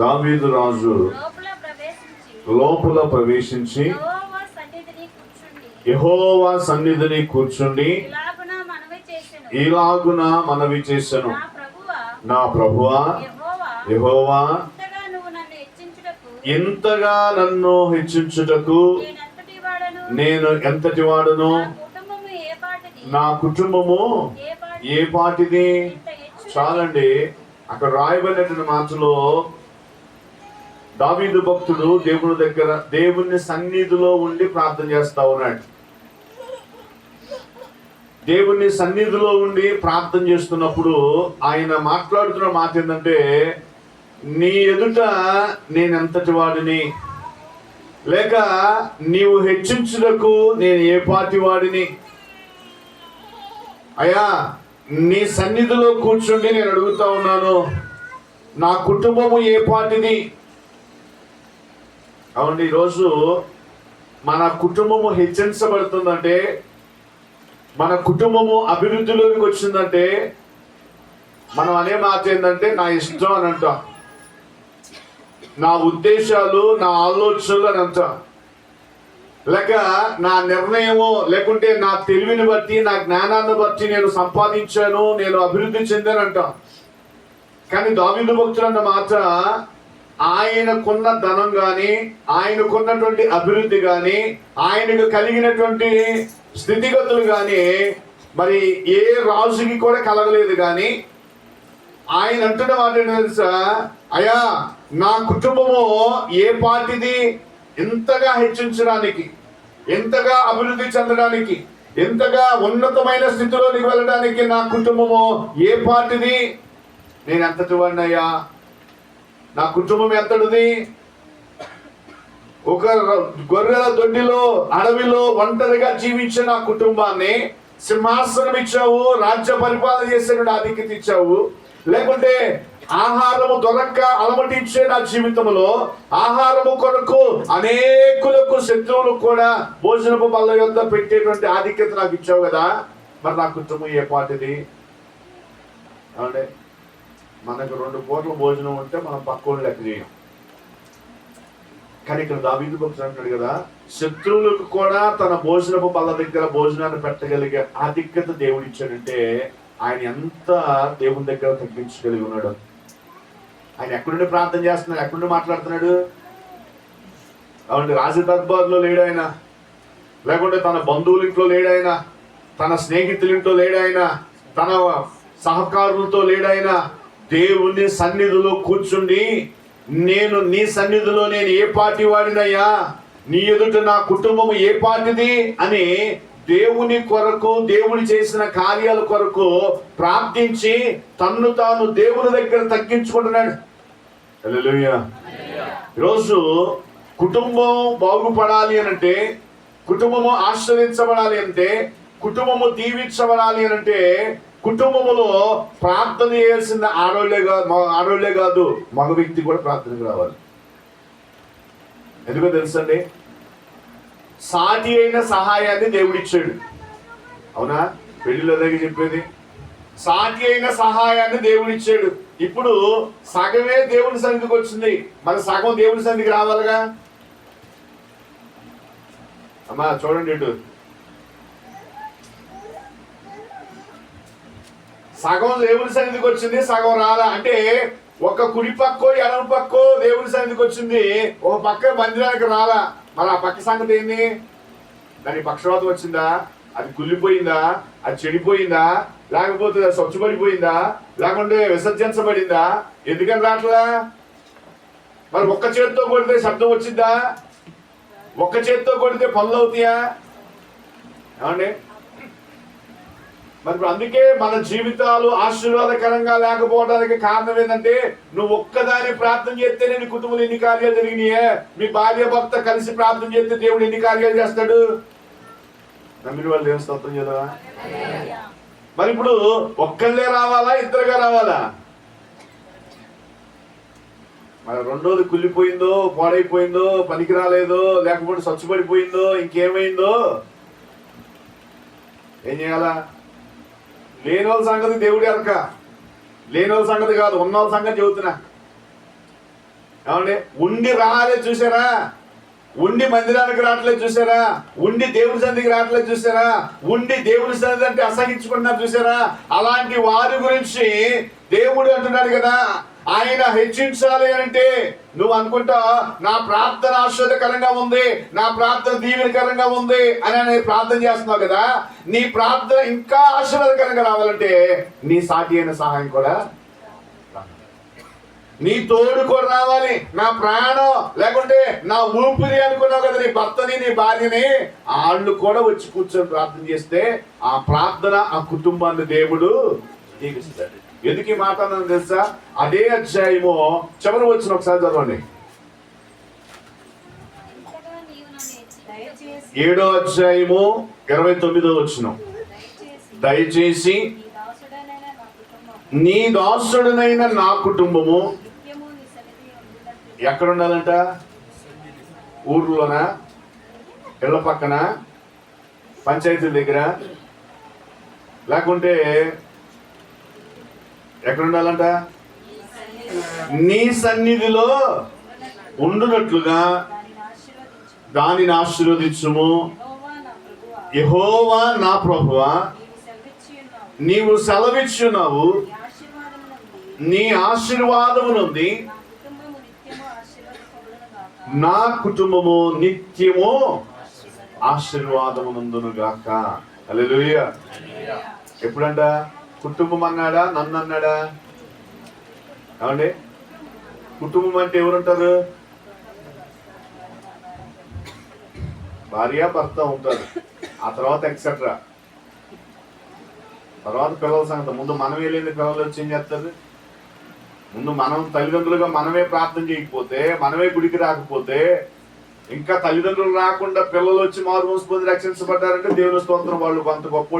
దావీదు రాజు లోపల ప్రవేశించి యెహోవా సన్నిధిని కూర్చుండి. ఇలాగున మనవి చేశాను నా ప్రభువా యెహోవా ఎంతగా నన్ను హెచ్చించుటకు నేను ఎంతటి వాడును? నా కుటుంబము ఏ పాటిది? చాలండి. అక్కడ రాయబడినటువంటి మాటలో దావీదు భక్తుడు దేవుని దగ్గర దేవుని సన్నిధిలో ఉండి ప్రార్థన చేస్తా ఉన్నాడు. దేవుని సన్నిధిలో ఉండి ప్రార్థన చేస్తున్నప్పుడు ఆయన మాట్లాడుతున్న మాట ఏంటంటే నీ ఎదుట నేను ఎంతటి వాడిని? లేక నీవు హెచ్చించుటకు నేను ఏ పాటి వాడిని? అయ్యా నీ సన్నిధిలో కూర్చుండి నేను అడుగుతా ఉన్నాను. నా కుటుంబము ఏ పాటిది అవునండి ఈరోజు మన కుటుంబము హెచ్చరించబడుతుందంటే మన కుటుంబము అభివృద్ధిలోకి వచ్చిందంటే మనం అనే మాట ఏంటంటే నా ఇష్టం అని అంటాం. నా ఉద్దేశాలు నా ఆలోచనలు అని అంటాం. లేక నా నిర్ణయము లేకుంటే నా తెలివిని బట్టి నా జ్ఞానాన్ని బట్టి నేను సంపాదించాను నేను అభివృద్ధి చెందానంట. కానీ దావిందు భక్తులు అన్న మాట ఆయనకున్న ధనం కానీ ఆయనకున్నటువంటి అభివృద్ధి కానీ ఆయనకు కలిగినటువంటి స్థితిగతులు కానీ మరి ఏ రాజుకి కూడా కలగలేదు కానీ ఆయన అంటున్న మాట తెలుసా? అయ్యా నా కుటుంబము ఏ పార్టీది? ఎంతగా హెచ్చించడానికి ఎంతగా అభివృద్ధి చెందడానికి ఎంతగా ఉన్నతమైన స్థితిలోనికి వెళ్ళడానికి నా కుటుంబము ఏ పార్టీది? నేను ఎంతటి వాడినయ్యా? నా కుటుంబం ఎంతటిది? ఒక గొర్రెల దొడ్డిలో అడవిలో ఒంటరిగా జీవించిన నా కుటుంబాన్ని సింహాసనం ఇచ్చావు రాజ్య పరిపాలన చేసే ఆధిక్యత ఇచ్చావు. లేకుంటే ఆహారము దొరక్క అలమటించే నా జీవితంలో ఆహారము కొరకు అనేకులకు శత్రువులకు కూడా భోజనపు బల్ల యొద్ద పెట్టేటువంటి ఆధిక్యత నాకు ఇచ్చావు కదా. మరి నా కుటుంబం ఏ పాటిది అవునండి మనకు రెండు పూటలు భోజనం ఉంటే మనం పక్కోళ్ళు లెక్క చేయం కానీ ఇక్కడ దావీదు భక్తుడు అంటాడు కదా శత్రువులకు కూడా తన భోజనపు పళ్ళ దగ్గర భోజనాన్ని పెట్టగలిగే ఆధిక్యత దేవుడు ఇచ్చాడంటే ఆయన ఎంత దేవుని దగ్గర తగ్గించగలిగి ఉన్నాడు. ఆయన ఎక్కడుండి ప్రార్థన చేస్తున్నాడు? ఎక్కడుండి మాట్లాడుతున్నాడు? అవునండి రాజు దర్బార్లో లేడు ఆయన. లేకుంటే తన బంధువుల ఇంట్లో లేడు ఆయన. తన స్నేహితుల ఇంట్లో లేడు ఆయన. తన సహకారులతో లేడు ఆయన. దేవుని సన్నిధిలో కూర్చుండి నేను నీ సన్నిధిలో నేను ఏ పార్టీ వాడినయ్యా? నీ ఎదుట నా కుటుంబం ఏ పార్టీది? అని దేవుని కొరకు దేవుని చేసిన కార్యాల కొరకు ప్రార్థించి తన్ను తాను దేవుని దగ్గర తగ్గించుకుంటున్నాడు. ఈరోజు కుటుంబం బాగుపడాలి అని అంటే కుటుంబము ఆశ్రయించబడాలి అంటే కుటుంబము దీవించబడాలి అని కుటుంబంలో ప్రార్థన చేయాల్సిన ఆడోళ్ళే కాదు మగ- ఆడోళ్ళే కాదు మగ వ్యక్తి కూడా ప్రార్థనకు రావాలి. ఎందుకో తెలుసండి? సాటి అయిన సహాయాన్ని దేవుడిచ్చాడు. అవునా? పెళ్ళిలో దగ్గర చెప్పేది. సాటి అయిన సహాయాన్ని దేవుడిచ్చాడు. ఇప్పుడు సగమే దేవుని సంధికి వచ్చింది. మరి సగం దేవుని సంధికి రావాలిగా? అమ్మా చూడండి ఇటు. సగం దేవుని సన్నిధికి వచ్చింది సగం రాలా. అంటే ఒక కుడి పక్కో ఎడమ పక్కో దేవుని సన్నిధికి వచ్చింది. ఒక పక్క మందిరానికి రాలా. మరి ఆ పక్క సంగతి ఏంది? దానికి పక్షవాతం వచ్చిందా? అది కుళ్ళిపోయిందా? అది చెడిపోయిందా? లేకపోతే అది స్వచ్ఛపడిపోయిందా? లేకుంటే విసర్జించబడిందా? ఎందుకని రాట్లా? మరి ఒక్క చేతితో కొడితే శబ్దం వచ్చిందా? ఒక్క చేతితో కొడితే పనులు అవుతాయా? ఏమండి? మరి అందుకే మన జీవితాలు ఆశీర్వాదకరంగా లేకపోవడానికి కారణం ఏంటంటే నువ్వు ఒక్కదాని ప్రార్థన చేస్తేనే నీ కుటుంబంలో ఎన్ని కార్యాలు జరిగినాయే? మీ భార్య భర్త కలిసి ప్రార్థన చేస్తే దేవుడు ఎన్ని కార్యాలు చేస్తాడు? నమ్మిన వాళ్ళు ఏం స్తోత్రం చేద్దామా? మరి ఇప్పుడు ఒక్కళ్ళే రావాలా ఇద్దరుగా రావాలా? మరి రెండోది కుళ్ళిపోయిందో పాడైపోయిందో పనికి రాలేదో లేకపోతే స్వచ్ఛపడిపోయిందో ఇంకేమైందో? ఏం చేయాలా? లేని వాళ్ళ సంగతి దేవుడి అరక లేని వాళ్ళ సంగతి కాదు ఉన్న వాళ్ళ సంగతి చెబుతున్నా. ఏమండి? ఉండి రాలేదు చూసారా? ఉండి మందిరానికి రావట్లేదు చూసారా? ఉండి దేవుని సన్నిధికి రావట్లేదు చూసారా? ఉండి దేవుని సన్నిధి అంటే అసహించుకుంటున్నారు చూసారా? అలాంటి వారి గురించి దేవుడు అంటున్నాడు కదా. ఆయన హెచ్చించాలి అంటే నువ్వు అనుకుంటా నా ప్రార్థన ఆశ్చర్యకరంగా ఉంది నా ప్రార్థన దీవెనకరంగా ఉంది అని నేను ప్రార్థన చేస్తున్నావు కదా నీ ప్రార్థన ఇంకా ఆశీర్వాదకరంగా రావాలంటే నీ సాటి అయిన సహాయం కూడా నీ తోడు కూడా రావాలి నా ప్రాణం లేకుంటే నా ఊపిరి అనుకున్నావు కదా నీ భర్తని నీ భార్యని వాళ్ళు కూడా వచ్చి కూర్చొని ప్రార్థన చేస్తే ఆ ప్రార్థన ఆ కుటుంబాన్ని దేవుడు దీవిస్తాడు. ఎందుకు మాట్లాడదని తెలుసా? అదే అధ్యాయము చివరి వచ్చిన ఒకసారి చదవండి. ఏడో అధ్యాయము ఇరవై తొమ్మిదో వచ్చిన దయచేసి నీ దాసుడనైన నా కుటుంబము ఎక్కడ ఉండాలంట? ఊర్లోనా? ఇళ్ళ పక్కన? పంచాయతీ దగ్గర? లేకుంటే ఎక్కడ ఉండాలంట నీ సన్నిధిలో ఉండునట్లుగా దానిని ఆశీర్వదించుము. నా ప్రభువా యహోవా నా ప్రభువా నీవు సెలవిచ్చున్నావు. నీ ఆశీర్వాదము నుండి నా కుటుంబము నిత్యము నా కుటుంబము ఆశీర్వాదమునందును గాక ఎప్పుడంట? కుటుంబం అన్నాడా నన్ను అన్నాడా ఏమండి? కుటుంబం అంటే ఎవరుంటారు? భార్య భర్త ఉంటారు. ఆ తర్వాత ఎక్సెట్రా తర్వాత పిల్లల సంగతి. ముందు మనమే లేని పిల్లలు వచ్చి ఏం చేస్తారు? ముందు మనం తల్లిదండ్రులుగా మనమే ప్రార్థన చేయకపోతే మనమే గుడికి రాకపోతే ఇంకా తల్లిదండ్రులు రాకుండా పిల్లలు వచ్చి మారు మూసి రక్షించబడ్డారంటే దేవుని స్తోత్రం వాళ్ళు కొంత గొప్ప